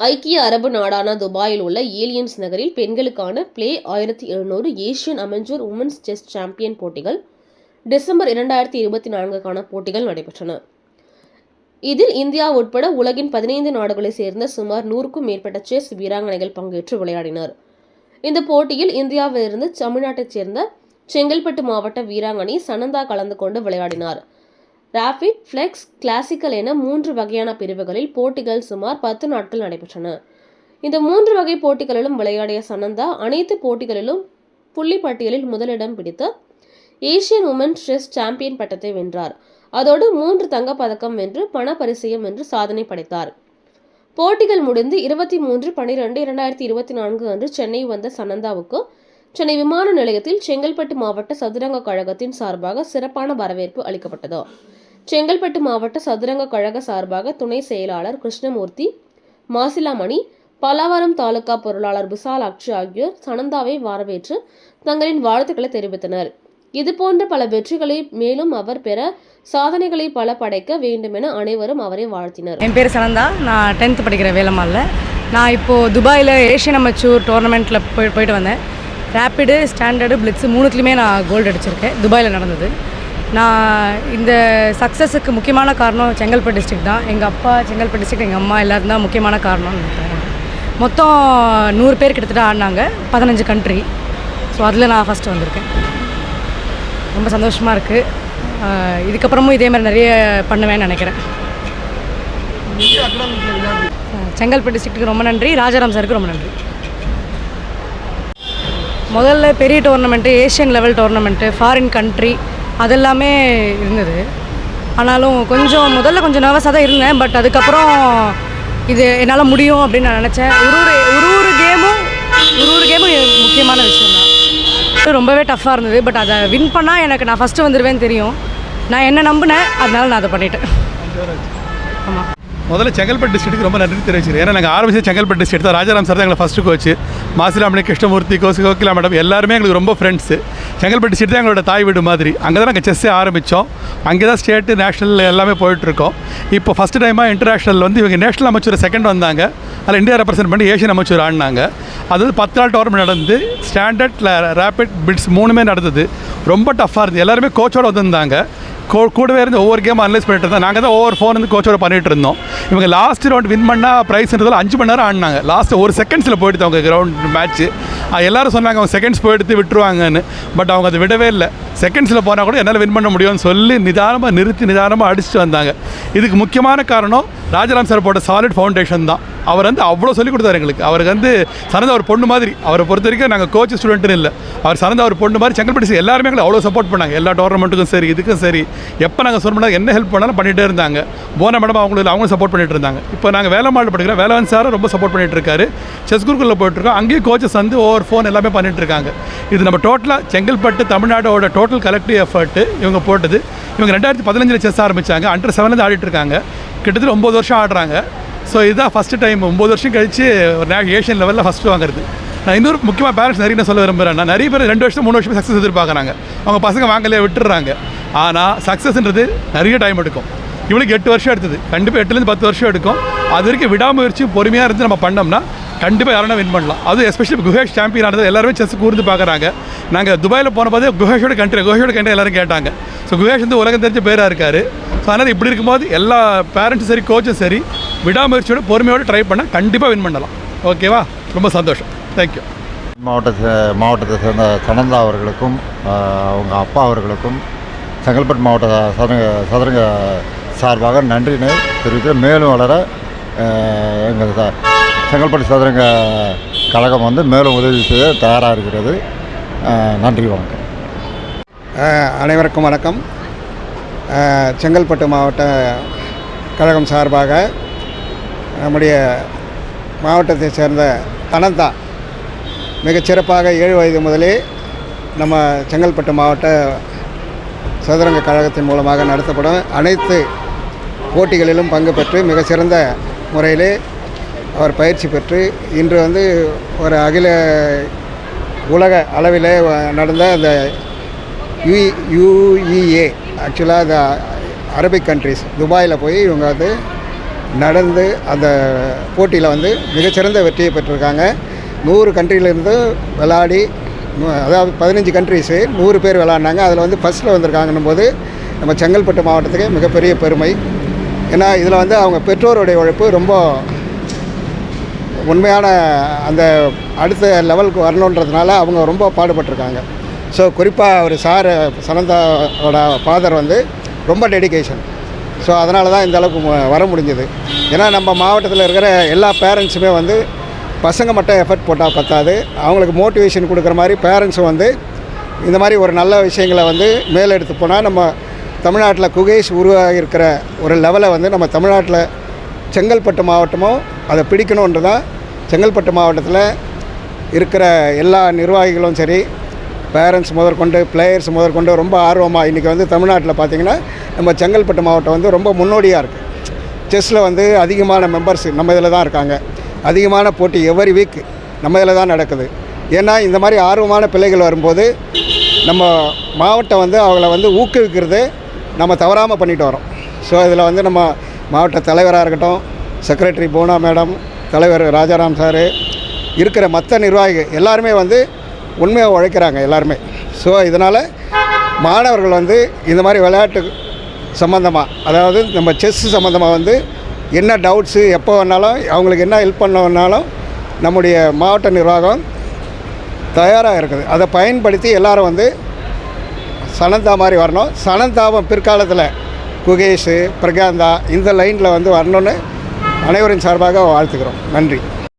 ஐக்கிய அரபு நாடான துபாயில் உள்ள ஏலியன்ஸ் நகரில் பெண்களுக்கான பிளே ஆயிரத்தி எழுநூறு Asian amateur women's chess champion போட்டிகள் டிசம்பர் இரண்டாயிரத்தி இருபத்தி நான்குக்கான போட்டிகள் நடைபெற்றன. இதில் இந்தியா உட்பட உலகின் பதினைந்து நாடுகளைச் சேர்ந்த சுமார் நூறுக்கும் மேற்பட்ட செஸ் வீராங்கனைகள் பங்கேற்று விளையாடினர். இந்த போட்டியில் இந்தியாவிலிருந்து தமிழ்நாட்டைச் சேர்ந்த செங்கல்பட்டு மாவட்ட வீராங்கனை சனந்தா கலந்து கொண்டு விளையாடினார். ராபிட் ஃப்ளெக்ஸ் கிளாசிக்கல் என மூன்று வகையான பிரிவுகளில் போட்டிகள் சுமார் பத்து நாட்கள் நடைபெற்றன. இந்த மூன்று வகை போட்டிகளிலும் விளையாடிய சனந்தா அனைத்து போட்டிகளிலும் புள்ளி பட்டியலில் முதலிடம் பிடித்து ஏசியன் உமன் செஸ் சாம்பியன் பட்டத்தை வென்றார். அதோடு மூன்று தங்கப் பதக்கம் வென்று பண வென்று சாதனை படைத்தார். போட்டிகள் முடிந்து இருபத்தி மூன்று பனிரெண்டு இரண்டாயிரத்தி இருபத்தி நான்கு அன்று சென்னை வந்த சனந்தாவுக்கு சென்னை விமான நிலையத்தில் செங்கல்பட்டு மாவட்ட சதுரங்க கழகத்தின் சார்பாக சிறப்பான வரவேற்பு அளிக்கப்பட்டது. செங்கல்பட்டு மாவட்ட சதுரங்க கழக சார்பாக துணை செயலாளர் கிருஷ்ணமூர்த்தி மாசிலாமணி பல்லாவரம் தாலுகா பொருளாளர் விசாலாட்சி ஆகியோர் சனந்தாவை வரவேற்று தங்களின் வாழ்த்துக்களை தெரிவித்தனர். இதுபோன்ற பல வெற்றிகளை மேலும் அவர் பெற சாதனைகளை பல படைக்க வேண்டுமென அனைவரும் அவரை வாழ்த்தினர். என் பேர் சனந்தா. நான் டென்த்து படிக்கிறேன் வேலம்மாளில். நான் இப்போது துபாயில் ஏஷியன் அமெச்சூர் டோர்னமெண்ட்டில் போய் போயிட்டு வந்தேன். ரேப்பிடு ஸ்டாண்டர்டு பிளிட்ஸு மூணுத்துலேயுமே நான் கோல்டு அடிச்சிருக்கேன். துபாயில் நடந்தது. நான் இந்த சக்ஸஸுக்கு முக்கியமான காரணம் செங்கல்பட்டு டிஸ்ட்ரிக்ட் தான். எங்கள் அப்பா செங்கல்பட்டு டிஸ்ட்ரிக்ட் எங்கள் அம்மா எல்லோரும் தான் முக்கியமான காரணம்னு நினைக்கிறேன். மொத்தம் நூறு பேர் கிட்டத்தட்ட ஆடினாங்க. பதினஞ்சு கண்ட்ரி ஸோ அதில் நான் ஃபஸ்ட்டு வந்திருக்கேன். ரொம்ப சந்தோஷமாக இருக்குது இதுக்கப்புறமும் இதே மாதிரி நிறைய பண்ணுவேன்னு நினைக்கிறேன். செங்கல்பட்டு டிஸ்ட்ரிக்ட்டுக்கு ரொம்ப நன்றி. ராஜாராம் சாருக்கு ரொம்ப நன்றி. முதல்ல பெரிய tournament Asian level tournament foreign country அதெல்லாமே இருந்தது. ஆனாலும் கொஞ்சம் முதல்ல கொஞ்சம் நர்வஸாக தான் இருந்தேன். பட் அதுக்கப்புறம் இது என்னால் முடியும் அப்படின்னு நான் நினச்சேன். ஒரு ஒரு ஒரு ஒரு கேமும் ஒரு ஒரு கேமும் முக்கியமான விஷயம் தான் ரொம்பவே டஃப்பாக இருந்தது. பட் அதை வின் பண்ணால் எனக்கு நான் ஃபஸ்ட்டு வந்துடுவேன்னு தெரியும். நான் என்ன நம்பினேன் அதனால நான் அதை பண்ணிட்டேன். ஆமாம் முதல்ல செங்கல்பட்டு டிஸ்ட்ரிக்ட்டுக்கு ரொம்ப நன்றி தெரிவிச்சிருக்கேன் ஏன்னா நாங்கள் ஆரம்பிச்சு செங்கல்பட்டு டிஸ்ட்ரிக்ட் தான். ராஜாராம் சார் தான் எங்களை ஃபஸ்ட்டு கோச்சு மாசிலாமணி கிருஷ்ணமூர்த்தி கோசு கோகிலா மேடம் எல்லாருமே எங்களுக்கு ரொம்ப ஃப்ரெண்ட்ஸு செங்கல்பட்டு சிட்டு தான் எங்களோட தாய் வீடு மாதிரி. அங்கே தான் நாங்கள் செஸ்ஸே ஆரம்பித்தோம் அங்கே தான் ஸ்டேட்டு நேஷனல் எல்லாமே போயிட்டுருக்கோம். இப்போ ஃபஸ்ட் டைமாக இன்டர்நேஷனல் வந்து இவங்க நேஷனல் அமைச்சர் செகண்ட் வந்தாங்க. அதில் இந்தியா ரெப்ரசென்ட் பண்ணி ஏஷியன் அமைச்சர் ஆடினாங்க. அது வந்து பத்து நாள் டோர்னமெண்ட் நடந்து ஸ்டாண்டர்ட் ரேபிட் பிட்ஸ் மூணுமே நடந்தது. ரொம்ப டஃப்பாக இருந்தது. எல்லாருமே கோச்சோட வந்திருந்தாங்க. கூடவே இருந்து ஒவ்வொரு கேம் அனலைஸ் பண்ணிட்டு இருந்தோம். நாங்கள் தான் ஒவ்வொரு ஃபோன் வந்து கோச்சோட பண்ணிட்டு இருந்தோம். இவங்க லாஸ்ட் ரவுண்ட் வின் பண்ணால் ப்ரைஸ்ன்றதால் அஞ்சு மணி நேரம் ஆடினாங்க. லாஸ்ட் ஒரு செகண்ட்ஸில் போயிடுது அவங்க கிரவுண்ட் மேட்ச்சு எல்லாரும் சொன்னாங்க அவங்க செகண்ட்ஸ் போயிடுத்து விட்டுருவாங்கன்னு. பட் அவங்க அதை விடவே இல்லை. செகண்ட்ஸில் போனால் கூட என்னால் வின் பண்ண முடியும்னு சொல்லி நிதானமாக நிறுத்தி நிதானமாக அடிச்சுட்டு வந்தாங்க. இதுக்கு முக்கியமான காரணம் ராஜராம் சார் போட்ட சாலிட் ஃபவுண்டேஷன் தான். அவர் வந்து அவ்வளோ சொல்லிக் கொடுத்தாரு எங்களுக்கு. அவருக்கு வந்து சரந்தா ஒரு பொண்ணு மாதிரி. அவரை பொறுத்த வரைக்கும் நாங்கள் கோச் ஸ்டூடெண்ட்டுன்னு இல்லை. அவர் சரந்தா ஒரு பொண்ணு மாதிரி செங்கல்பட்டு எல்லாருமே எங்களை அவ்வளோ சப்போர்ட் பண்ணாங்க. எல்லா டோர்னமெண்ட்டுக்கும் சரி இதுக்கும் சரி. எப்போ நாங்கள் சொன்னோம்னா என்ன ஹெல்ப் பண்ணாலும் பண்ணிகிட்டே இருந்தாங்க. போன மேடம் அவங்களுக்கு அவங்களும் சப்போர்ட் பண்ணிட்டு இருந்தாங்க. இப்போ நாங்கள் வேலை மாடல் படிக்கிறோம் வேலவன் சாரும் ரொம்ப சப்போர்ட் பண்ணிட்டு இருக்காரு. செஸ் குருக்குள்ள போயிட்டுருக்கோம் அங்கேயும் கோச்சஸ் வந்து ஓவர் ஃபோன் எல்லாமே பண்ணிட்டு இருக்காங்க. இது நம்ம டோட்டலாக செங்கல்பட்டு தமிழ்நாடோட டோட்டல் கலெக்டிவ் எஃபர்ட்டு இவங்க போட்டது. இவங்க ரெண்டாயிரத்தி பதினஞ்சில் செஸ் ஆரம்பித்தாங்க அண்டர் செவன்லேருந்து ஆடிட்டு இருக்காங்க. கிட்டத்தட்ட ஒம்பது வருஷம் ஆடுறாங்க. ஸோ இதுதான் ஃபஸ்ட்டு டைம் ஒம்பது வருஷம் கழிச்சு ஒரு ஏஷியன் லெவலில் ஃபஸ்ட்டு வாங்குறது. நான் இன்னொரு முக்கியமாக பேரண்ட்ஸ் நிறைய சொல்ல விரும்புகிறேன் நான் நிறைய பேர் ரெண்டு வருஷம் மூணு வருஷம் சக்ஸஸ் எதிர்பார்க்குறாங்க. அவங்க பசங்க வாங்கலையே விட்டுறாங்க ஆனால் சக்ஸஸ்ன்றது நிறைய டைம் எடுக்கும். இவளுக்கு எட்டு வருஷம் எடுத்தது. கண்டிப்பாக எட்டுலேருந்து பத்து வருஷம் எடுக்கும். அது வரைக்கும் விடாமுயற்சி பொறுமையாக இருந்து நம்ம பண்ணோம்னா கண்டிப்பாக யாரும் வின் பண்ணலாம். அது எஸ்பெஷலி குஹேஷ் சாம்பியன் ஆனது எல்லாருமே செஸ் கூர்ந்து பார்க்குறாங்க நாங்கள் துபாயில் போன போது குஹேஷோட கண்ட்ரி குஹேஷோட கண்ட்ரி எல்லாரும் கேட்டாங்க. ஸோ குஹேஷ் வந்து உலகம் தெரிஞ்ச பேராக இருக்கார். ஸோ அதனால் இப்படி இருக்கும்போது எல்லா பேரண்ட்ஸும் சரி கோச்சும் சரி விடாமுயற்சியோட பொறுமையோடு ட்ரை பண்ணால் கண்டிப்பாக வின் பண்ணலாம். ஓகேவா ரொம்ப சந்தோஷம். தேங்க்யூ மாவட்டத்தை மாவட்டத்தை சேர்ந்த சனந்தா அவர்களுக்கும் அவங்க அப்பா அவர்களுக்கும் செங்கல்பட்டு மாவட்ட சதுரங்க சதுரங்க சார்பாக நன்றினை தெரிவித்து மேலும் வளர எங்கள் ச- செங்கல்பட்டு சதுரங்க கழகம் வந்து மேலும் உதவி செய்ய தயாராக இருக்கிறது. நன்றி வணக்கம். அனைவருக்கும் வணக்கம். செங்கல்பட்டு மாவட்ட கழகம் சார்பாக நம்முடைய மாவட்டத்தை சேர்ந்த தனந்தா மிகச்சிறப்பாக ஏழு வயது முதலே நம்ம செங்கல்பட்டு மாவட்ட சதுரங்க கழகத்தின் மூலமாக நடத்தப்படும் அனைத்து போட்டிகளிலும் பங்கு பெற்று மிக சிறந்த முறையிலே அவர் பயிற்சி பெற்று இன்று வந்து ஒரு அகில உலக அளவிலே வ- நடந்த அந்த யூ யூஇஏ ஆக்சுவலாக அந்த அரபிக் கண்ட்ரிஸ் துபாயில் போய் இவங்க வந்து நடந்து அந்த போட்டியில் வந்து மிகச்சிறந்த வெற்றியை பெற்றிருக்காங்க. நூறு கண்ட்ரிலேருந்து விளாடி அதாவது பதினஞ்சு கண்ட்ரிஸு நூறு பேர் விளாடினாங்க. அதில் வந்து ஃபஸ்ட்டில் வந்திருக்காங்கன்னும் போது நம்ம செங்கல்பட்டு மாவட்டத்துக்கு மிகப்பெரிய பெருமை. ஏன்னா இதில் வந்து அவங்க பெற்றோருடைய உழைப்பு ரொம்ப உண்மையான அந்த அடுத்த லெவலுக்கு வரணுன்றதுனால அவங்க ரொம்ப பாடுபட்டிருக்காங்க. ஸோ குறிப்பாக அவர் சார் சனந்தாவோட ஃபாதர் வந்து ரொம்ப டெடிகேஷன் ஸோ அதனால தான் இந்த அளவுக்கு வர முடிஞ்சது. ஏன்னா நம்ம மாவட்டத்தில் இருக்கிற எல்லா பேரண்ட்ஸுமே வந்து பசங்க மட்டும் எஃபர்ட் போட்டால் பத்தாது. அவங்களுக்கு மோட்டிவேஷன் கொடுக்குற மாதிரி பேரண்ட்ஸும் வந்து இந்த மாதிரி ஒரு நல்ல விஷயங்களை வந்து மேலெடுத்து போனால் நம்ம தமிழ்நாட்டில் குகேஷ் உருவாகி இருக்கிற ஒரு லெவலை வந்து நம்ம தமிழ்நாட்டில் செங்கல்பட்டு மாவட்டமும் அதை பிடிக்கணுன்றது தான் செங்கல்பட்டு மாவட்டத்தில் இருக்கிற எல்லா நிர்வாகிகளும் சரி பேரண்ட்ஸ் முதற்கொண்டு பிளேயர்ஸ் முதற்கொண்டு ரொம்ப ஆர்வமாக இன்றைக்கி வந்து தமிழ்நாட்டில் பார்த்திங்கன்னா நம்ம செங்கல்பட்டு மாவட்டம் வந்து ரொம்ப முன்னோடியாக இருக்குது செஸ்ஸில் வந்து அதிகமான மெம்பர்ஸ் நம்ம இதில் தான் இருக்காங்க. அதிகமான போட்டி எவ்ரி வீக் நம்ம இதில் தான் நடக்குது. ஏன்னா இந்த மாதிரி ஆர்வமான பிள்ளைகள் வரும்போது நம்ம மாவட்டம் வந்து அவங்கள வந்து ஊக்குவிக்கிறது நம்ம தவறாமல் பண்ணிட்டு வரோம் ஸோ இதில் வந்து நம்ம மாவட்ட தலைவராக இருக்கட்டும் செக்ரட்டரி போனா மேடம் தலைவர் ராஜாராம் சார் இருக்கிற மற்ற நிர்வாகிகள் எல்லாருமே வந்து உண்மையாக உழைக்கிறாங்க எல்லாருமே. ஸோ இதனால் மாணவர்கள் வந்து இந்த மாதிரி விளையாட்டு சம்மந்தமாக அதாவது நம்ம செஸ் சம்மந்தமாக வந்து என்ன டவுட்ஸு எப்போ வேணாலும் அவங்களுக்கு என்ன ஹெல்ப் பண்ண வேணாலும் நம்முடைய மாவட்ட நிர்வாகம் தயாராக இருக்குது. அதை பயன்படுத்தி எல்லோரும் வந்து சனந்தா மாதிரி வரணும். சனந்தாபம் பிற்காலத்தில் குகேஷு பிரகாந்தா இந்த லைனில் வந்து வரணும்னு அனைவரின் சார்பாக வாழ்த்துக்கிறோம். நன்றி.